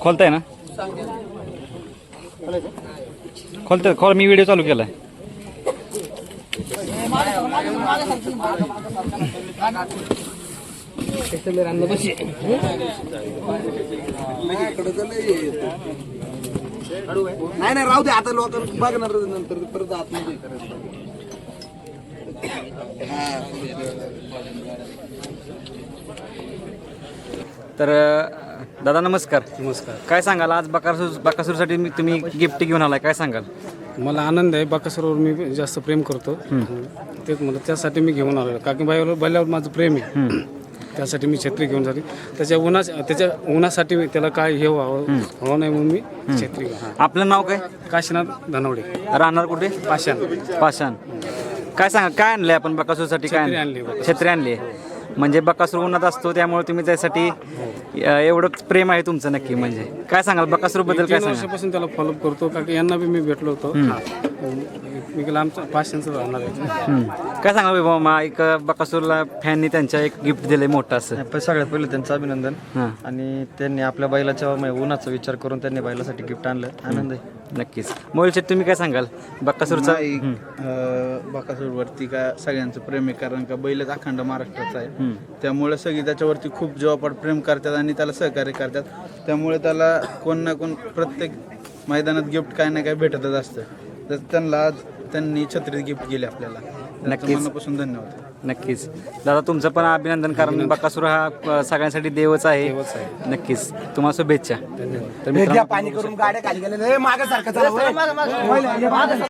खोलताय ना? खोलताय. खोल मी व्हिडिओ चालू केलाय. नाही नाही राहू दे आता लोक बघणार नंतर परत आतमध्ये करायचं तर अं, दादा नमस्कार. नमस्कार. काय सांगाल? आज बकासूर बकासूरसाठी मी तुम्ही गिफ्ट घेऊन आलाय. काय सांगाल? मला आनंद आहे. बाकासरोवर मी जास्त प्रेम करतो. तेच मला त्यासाठी मी घेऊन आलो काकी बाईवर बैलावर माझं प्रेम आहे. त्यासाठी मी छत्री घेऊन झाली त्याच्या उन्हा त्याच्या उन्हासाठी मी त्याला काय हे व्हावं व्हावं नाही म्हणून मी छत्री घेऊन. आपलं नाव काय? काशीनाथ धनवडे. राहणार कुठे? पाषाण. पाषाण. काय सांगा काय आणलंय आपण बकासूरसाठी? काय छत्री आणलंय? आणली. छत्री आणली म्हणजे बकासूर उन्हात असतो त्यामुळे तुम्ही त्यासाठी एवढं प्रेम आहे तुमचं नक्की म्हणजे. काय सांगाल बकासूरबद्दल काय तीन वर्षापासून त्याला फॉलोअप करतो का की यांना बी मी भेटलो होतो. मी गेला आमचं पाचशेचं राहणार आहे. हम्म. काय सांगा बाबा मा एक बकासूरला फॅननी त्यांच्या एक गिफ्ट दिलंय मोठं असं. सगळ्यात पहिलं त्यांचं अभिनंदन. हां. आणि त्यांनी आपल्या बैलाच्या म- उन्हाचा विचार करून त्यांनी बैलासाठी गिफ्ट आणलं. आनंद आहे. नक्कीच. मोहिल शेट तुम्ही काय सांगाल? बकासूरचा बाकासूरवरती का सगळ्यांचं प्रेम आहे कारण का बैलच अखंड महाराष्ट्राचा आहे. त्यामुळे सगळी त्याच्यावरती खूप जीवापाड प्रेम करतात आणि त्याला सहकार्य करतात. त्यामुळे त्याला कोण ना कोण प्रत्येक मैदानात गिफ्ट काय ना काय भेटतच असतं. तर त्यांना आज त्यांनी छत्रीत गिफ्ट केले आपल्याला. नक्कीच. मनापासून धन्यवाद. नक्कीच. दादा तुमचं पण अभिनंदन कारण बकासूर हा अ, सगळ्यांसाठी देवच आहे. नक्कीच. तुम्हाला शुभेच्छा. तर मित्रांनो पाणी करून गाड्या खाली गेले मागे सारखं